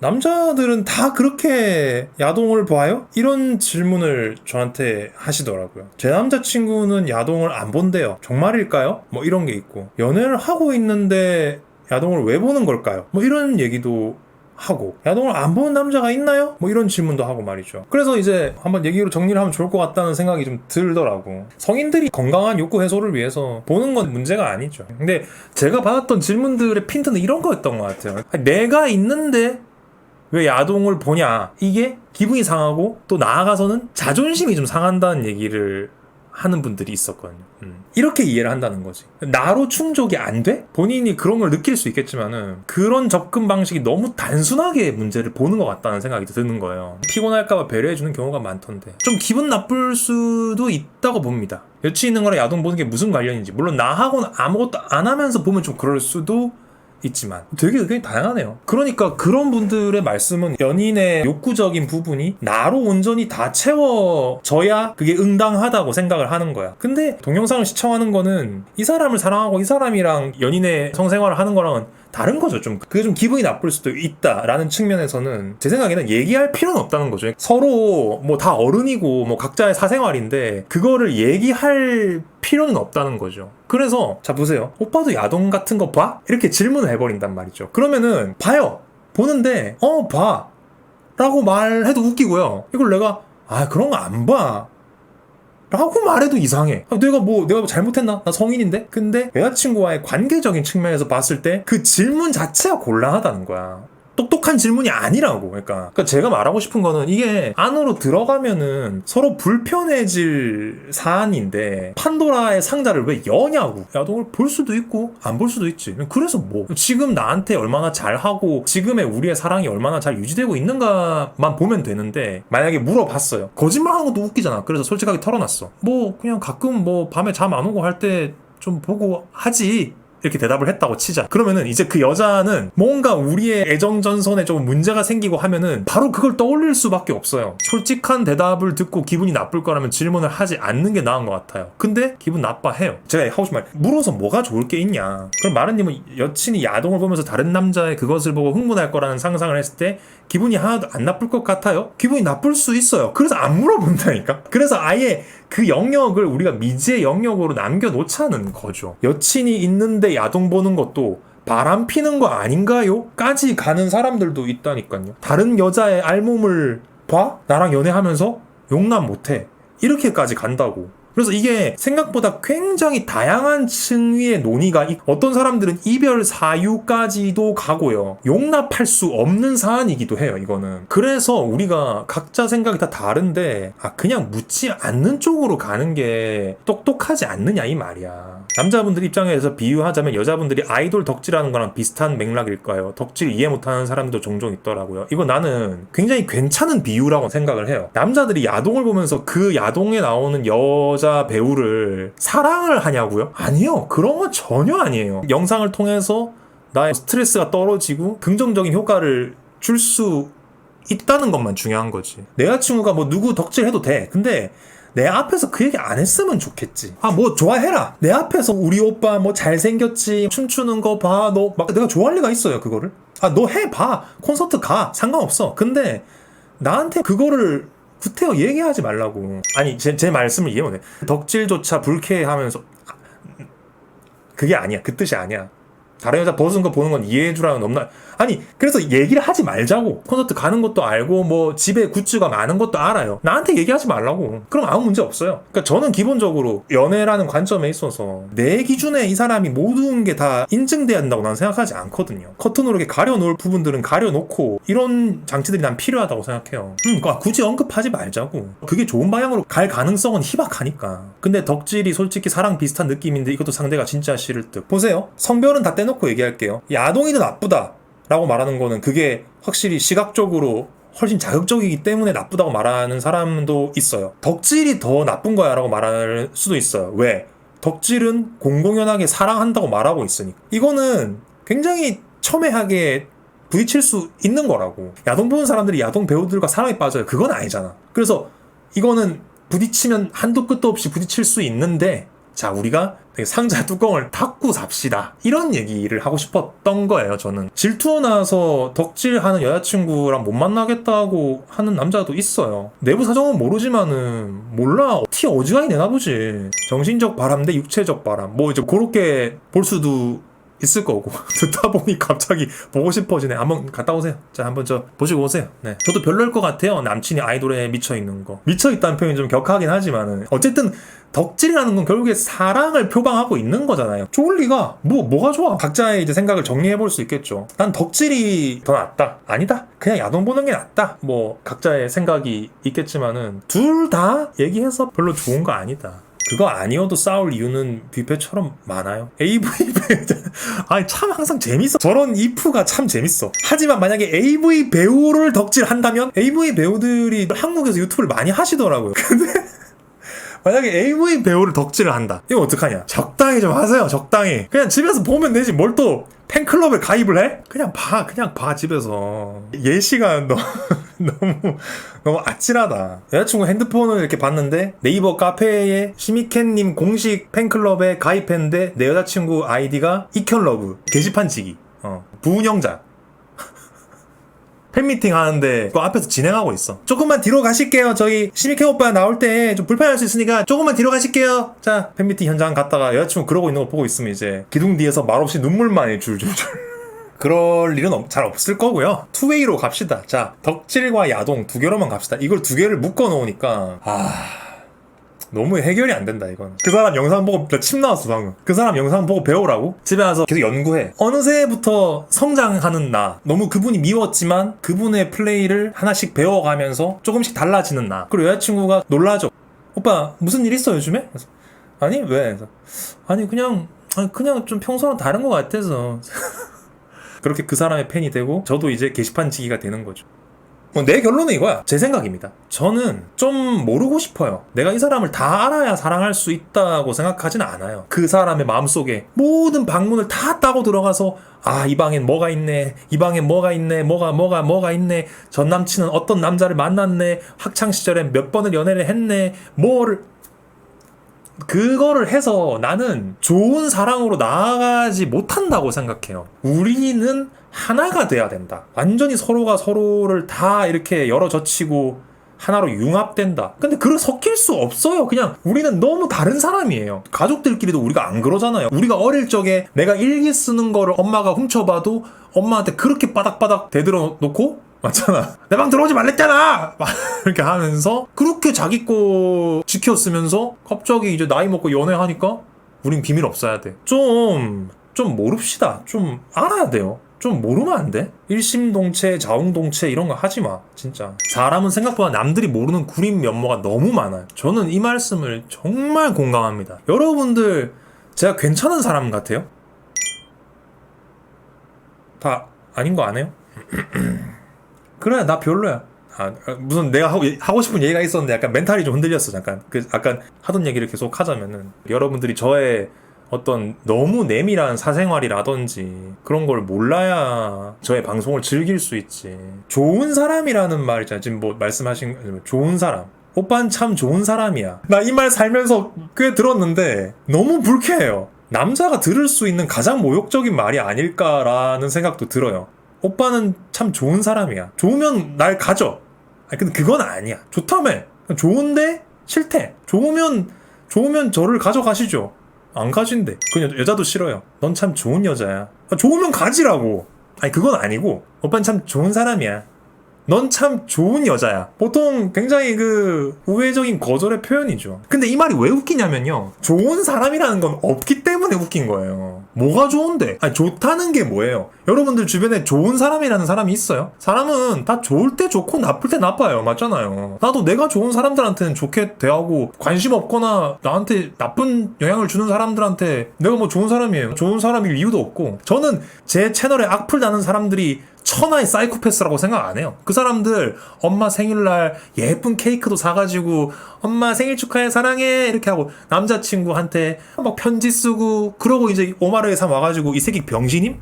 남자들은 다 그렇게 야동을 봐요? 이런 질문을 저한테 하시더라고요. 제 남자친구는 야동을 안 본대요. 정말일까요? 뭐 이런 게 있고. 연애를 하고 있는데 야동을 왜 보는 걸까요? 뭐 이런 얘기도 하고 야동을 안 보는 남자가 있나요? 뭐 이런 질문도 하고 말이죠. 그래서 이제 한번 얘기로 정리를 하면 좋을 것 같다는 생각이 좀 들더라고. 성인들이 건강한 욕구 해소를 위해서 보는 건 문제가 아니죠. 근데 제가 받았던 질문들의 핀트는 이런 거였던 것 같아요. 내가 있는데 왜 야동을 보냐 이게 기분이 상하고 또 나아가서는 자존심이 좀 상한다는 얘기를 하는 분들이 있었거든요. 음. 이렇게 이해를 한다는 거지. 나로 충족이 안 돼? 본인이 그런 걸 느낄 수 있겠지만은 그런 접근 방식이 너무 단순하게 문제를 보는 것 같다는 생각이 드는 거예요. 피곤할까봐 배려해주는 경우가 많던데 좀 기분 나쁠 수도 있다고 봅니다. 여친 있는 거랑 야동 보는 게 무슨 관련인지 물론 나하고는 아무것도 안 하면서 보면 좀 그럴 수도 있지만 되게 의견이 다양하네요. 그러니까 그런 분들의 말씀은 연인의 욕구적인 부분이 나로 온전히 다 채워져야 그게 응당하다고 생각을 하는 거야. 근데 동영상을 시청하는 거는 이 사람을 사랑하고 이 사람이랑 연인의 성생활을 하는 거랑은 다른 거죠. 좀 그게 좀 기분이 나쁠 수도 있다라는 측면에서는 제 생각에는 얘기할 필요는 없다는 거죠. 서로 뭐 다 어른이고 뭐 각자의 사생활인데 그거를 얘기할 필요는 없다는 거죠. 그래서 자 보세요. 오빠도 야동 같은 거 봐? 이렇게 질문을 해버린단 말이죠. 그러면은 봐요. 보는데 어 봐. 라고 말해도 웃기고요. 이걸 내가 아 그런 거 안 봐. 라고 말해도 이상해. 아, 내가 뭐, 내가 뭐 잘못했나? 나 성인인데? 근데 여자친구와의 관계적인 측면에서 봤을 때 그 질문 자체가 곤란하다는 거야. 똑똑한 질문이 아니라고. 그러니까. 그러니까 제가 말하고 싶은 거는 이게 안으로 들어가면은 서로 불편해질 사안인데 판도라의 상자를 왜 여냐고. 야동을 볼 수도 있고 안 볼 수도 있지. 그래서 뭐 지금 나한테 얼마나 잘하고 지금의 우리의 사랑이 얼마나 잘 유지되고 있는가만 보면 되는데 만약에 물어봤어요. 거짓말하는 것도 웃기잖아. 그래서 솔직하게 털어놨어. 뭐 그냥 가끔 뭐 밤에 잠 안 오고 할 때 좀 보고 하지. 이렇게 대답을 했다고 치자. 그러면은 이제 그 여자는 뭔가 우리의 애정 전선에 조금 문제가 생기고 하면은 바로 그걸 떠올릴 수밖에 없어요. 솔직한 대답을 듣고 기분이 나쁠 거라면 질문을 하지 않는 게 나은 것 같아요. 근데 기분 나빠해요. 제가 하고 싶은 말 물어서 뭐가 좋을 게 있냐. 그럼 마른님은 여친이 야동을 보면서 다른 남자의 그것을 보고 흥분할 거라는 상상을 했을 때 기분이 하나도 안 나쁠 것 같아요? 기분이 나쁠 수 있어요. 그래서 안 물어본다니까. 그래서 아예 그 영역을 우리가 미지의 영역으로 남겨놓자는 거죠. 여친이 있는데 야동 보는 것도 바람 피는 거 아닌가요? 까지 가는 사람들도 있다니까요. 다른 여자의 알몸을 봐? 나랑 연애하면서 용납 못해. 이렇게까지 간다고. 그래서 이게 생각보다 굉장히 다양한 층위의 논의가 있- 어떤 사람들은 이별 사유까지도 가고요. 용납할 수 없는 사안이기도 해요, 이거는. 그래서 우리가 각자 생각이 다 다른데, 아, 그냥 묻지 않는 쪽으로 가는 게 똑똑하지 않느냐, 이 말이야. 남자분들 입장에서 비유하자면 여자분들이 아이돌 덕질하는 거랑 비슷한 맥락일까요? 덕질 이해 못하는 사람도 종종 있더라고요. 이거 나는 굉장히 괜찮은 비유라고 생각을 해요. 남자들이 야동을 보면서 그 야동에 나오는 여자 배우를 사랑을 하냐고요? 아니요. 그런 건 전혀 아니에요. 영상을 통해서 나의 스트레스가 떨어지고 긍정적인 효과를 줄 수 있다는 것만 중요한 거지. 내 여자친구가 뭐 누구 덕질해도 돼. 근데 내 앞에서 그 얘기 안 했으면 좋겠지. 아, 뭐 좋아해라. 내 앞에서 우리 오빠 뭐 잘생겼지. 춤추는 거 봐. 너 막 내가 좋아할 리가 있어요, 그거를. 아, 너 해 봐. 콘서트 가. 상관없어. 근데 나한테 그거를 구태여 얘기하지 말라고. 아니, 제, 제 말씀을 이해 못해. 덕질조차 불쾌하면서 아, 그게 아니야. 그 뜻이 아니야. 다른 여자 벗은 거 보는 건 이해해주라는 넘나? 아니 그래서 얘기를 하지 말자고. 콘서트 가는 것도 알고 뭐 집에 굿즈가 많은 것도 알아요. 나한테 얘기하지 말라고. 그럼 아무 문제 없어요. 그러니까 저는 기본적으로 연애라는 관점에 있어서 내 기준에 이 사람이 모든 게 다 인증돼야 된다고 난 생각하지 않거든요. 커튼으로 이렇게 가려놓을 부분들은 가려놓고 이런 장치들이 난 필요하다고 생각해요. 음, 그러니까 굳이 언급하지 말자고. 그게 좋은 방향으로 갈 가능성은 희박하니까. 근데 덕질이 솔직히 사랑 비슷한 느낌인데 이것도 상대가 진짜 싫을 듯. 보세요. 성별은 다 떼 놓고 얘기할게요 야동이 더 나쁘다 라고 말하는 거는 그게 확실히 시각적으로 훨씬 자극적이기 때문에 나쁘다고 말하는 사람도 있어요. 덕질이 더 나쁜 거야 라고 말할 수도 있어요. 왜? 덕질은 공공연하게 사랑한다고 말하고 있으니까. 이거는 굉장히 첨예하게 부딪힐 수 있는 거라고. 야동 보는 사람들이 야동 배우들과 사랑에 빠져요. 그건 아니잖아. 그래서 이거는 부딪히면 한도 끝도 없이 부딪힐 수 있는데 자, 우리가 상자 뚜껑을 닫고 삽시다. 이런 얘기를 하고 싶었던 거예요, 저는. 질투 나서 덕질하는 여자친구랑 못 만나겠다고 하는 남자도 있어요. 내부 사정은 모르지만은 몰라. 티 어지간히 내나 보지. 정신적 바람 대 육체적 바람. 뭐 이제 그렇게 볼 수도 있을 거고. 듣다 보니 갑자기 보고 싶어지네. 한번 갔다 오세요. 자 한번 저 보시고 오세요. 네. 저도 별로일 것 같아요. 남친이 아이돌에 미쳐 있는 거. 미쳐 있다는 표현이 좀 격하긴 하지만은. 어쨌든 덕질이라는 건 결국에 사랑을 표방하고 있는 거잖아요. 좋을 리가 뭐 뭐가 좋아? 각자의 이제 생각을 정리해 볼 수 있겠죠. 난 덕질이 더 낫다. 아니다. 그냥 야동 보는 게 낫다. 뭐 각자의 생각이 있겠지만은 둘 다 얘기해서 별로 좋은 거 아니다 그거 아니어도 싸울 이유는 뷔페처럼 많아요. AV 배우, 아니 참 항상 재밌어. 저런 이프가 참 재밌어. 하지만 만약에 AV 배우를 덕질한다면 AV 배우들이 한국에서 유튜브를 많이 하시더라고요. 근데 만약에 AV 배우를 덕질을 한다. 이거 어떡하냐? 적당히 좀 하세요. 적당히. 그냥 집에서 보면 되지. 뭘 또 팬클럽에 가입을 해? 그냥 봐. 그냥 봐 집에서. 예시가 너, 너무 너무 아찔하다. 여자친구 핸드폰을 이렇게 봤는데 네이버 카페에 시미켄님 공식 팬클럽에 가입했는데 내 여자친구 아이디가 이현러브 게시판 치기. 어. 부운영자. 팬미팅 하는데 그 앞에서 진행하고 있어. 조금만 뒤로 가실게요. 저희 시미케 오빠 나올 때 좀 불편할 수 있으니까 조금만 뒤로 가실게요. 자, 팬미팅 현장 갔다가 여자친구 그러고 있는 거 보고 있으면 이제 기둥 뒤에서 말없이 눈물만이 줄줄줄. 그럴 일은 없- 잘 없을 거고요. 투웨이로 갑시다. 자, 덕질과 야동 두 개로만 갑시다. 이걸 두 개를 묶어 놓으니까 아. 너무 해결이 안 된다 이건 그 사람 영상 보고 나침 나왔어 방금 그 사람 영상 보고 배우라고 집에 와서 계속 연구해 어느새부터 성장하는 나 너무 그분이 미웠지만 그분의 플레이를 하나씩 배워가면서 조금씩 달라지는 나 그리고 여자친구가 놀라죠 오빠 무슨 일 있어 요즘에? 그래서, 아니 왜? 그래서, 아니 그냥 아니, 그냥 좀 평소랑 다른 것 같아서 그렇게 그 사람의 팬이 되고 저도 이제 게시판 지기가 되는 거죠 뭐 내 결론은 이거야. 제 생각입니다. 저는 좀 모르고 싶어요. 내가 이 사람을 다 알아야 사랑할 수 있다고 생각하진 않아요. 그 사람의 마음속에 모든 방문을 다 따고 들어가서 아, 이 방엔 뭐가 있네. 이 방엔 뭐가 있네. 뭐가 뭐가 뭐가 있네. 전 남친은 어떤 남자를 만났네. 학창 시절에 몇 번을 연애를 했네. 뭐를 그거를 해서 나는 좋은 사랑으로 나아가지 못한다고 생각해요. 우리는 하나가 돼야 된다. 완전히 서로가 서로를 다 이렇게 열어젖히고 하나로 융합된다. 근데 그걸 섞일 수 없어요. 그냥 우리는 너무 다른 사람이에요. 가족들끼리도 우리가 안 그러잖아요. 우리가 어릴 적에 내가 일기 쓰는 거를 엄마가 훔쳐봐도 엄마한테 그렇게 바닥바닥 대들어 놓고 맞잖아. 내 방 들어오지 말랬잖아! 막 이렇게 하면서 그렇게 자기 거 지켰으면서 갑자기 이제 나이 먹고 연애하니까 우린 비밀 없어야 돼. 좀, 좀 모릅시다. 좀 알아야 돼요. 좀 모르면 안 돼? 일심동체, 자웅동체 이런 거 하지 마. 진짜. 사람은 생각보다 남들이 모르는 구린 면모가 너무 많아요. 저는 이 말씀을 정말 공감합니다. 여러분들, 제가 괜찮은 사람 같아요? 다 아닌 거 아네요? 그래 나 별로야. 아, 무슨 내가 하고, 하고 싶은 얘기가 있었는데 약간 멘탈이 좀 흔들렸어 잠깐. 그 약간 하던 얘기를 계속 하자면은 여러분들이 저의 어떤 너무 내밀한 사생활이라든지 그런 걸 몰라야 저의 방송을 즐길 수 있지. 좋은 사람이라는 말 있잖아요. 지금 뭐 말씀하신 좋은 사람. 오빠는 참 좋은 사람이야. 나 이 말 살면서 꽤 들었는데 너무 불쾌해요. 남자가 들을 수 있는 가장 모욕적인 말이 아닐까라는 생각도 들어요 오빠는 참 좋은 사람이야. 좋으면 날 가져. 아니, 근데 그건 아니야. 좋다며. 좋은데 싫대. 좋으면, 좋으면 저를 가져가시죠. 안 가진대. 그 여, 여자도 싫어요. 넌 참 좋은 여자야. 아, 좋으면 가지라고. 아니, 그건 아니고. 오빠는 참 좋은 사람이야. 넌 참 좋은 여자야. 보통 굉장히 그 우회적인 거절의 표현이죠. 근데 이 말이 왜 웃기냐면요. 좋은 사람이라는 건 없기 때문에 웃긴 거예요. 뭐가 좋은데? 아니, 좋다는 게 뭐예요? 여러분들 주변에 좋은 사람이라는 사람이 있어요? 사람은 다 좋을 때 좋고 나쁠 때 나빠요. 맞잖아요. 나도 내가 좋은 사람들한테는 좋게 대하고 관심 없거나 나한테 나쁜 영향을 주는 사람들한테 내가 뭐 좋은 사람이에요. 좋은 사람일 이유도 없고. 저는 제 채널에 악플 다는 사람들이 천하의 사이코패스라고 생각 안 해요. 그 사람들 엄마 생일날 예쁜 케이크도 사가지고 엄마 생일 축하해 사랑해 이렇게 하고 남자친구한테 막 편지 쓰고 그러고 이제 오마르에서 와가지고 이 새끼 병신임?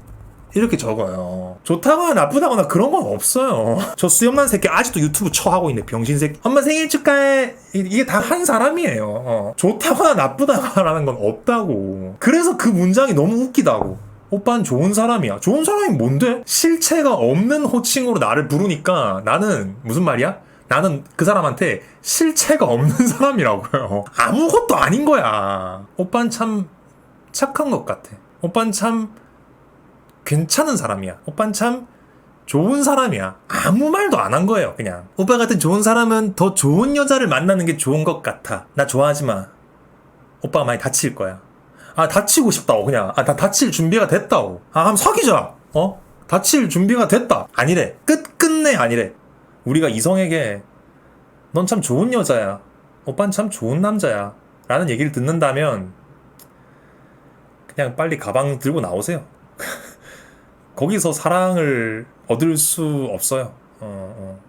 이렇게 적어요. 좋다거나 나쁘다거나 그런 건 없어요. 저 수염난 새끼 아직도 유튜브 처하고 있네, 병신 새끼. 엄마 생일 축하해. 이- 이게 다 한 사람이에요. 어. 좋다거나 나쁘다거나라는 건 없다고. 그래서 그 문장이 너무 웃기다고. 오빠는 좋은 사람이야. 좋은 사람이 뭔데? 실체가 없는 호칭으로 나를 부르니까 나는 무슨 말이야? 나는 그 사람한테 실체가 없는 사람이라고요. 아무것도 아닌 거야. 오빠는 참 착한 것 같아. 오빠는 참 괜찮은 사람이야. 오빠는 참 좋은 사람이야. 아무 말도 안 한 거예요, 그냥. 오빠 같은 좋은 사람은 더 좋은 여자를 만나는 게 좋은 것 같아. 나 좋아하지 마. 오빠가 많이 다칠 거야. 아, 다치고 싶다고, 그냥. 아, 나 다칠 준비가 됐다고. 아, 한번 사귀자. 어? 다칠 준비가 됐다. 아니래. 끝끝내 아니래. 우리가 이성에게 넌 참 좋은 여자야. 오빠는 참 좋은 남자야. 라는 얘기를 듣는다면 그냥 빨리 가방 들고 나오세요. 거기서 사랑을 얻을 수 없어요. 어, 어.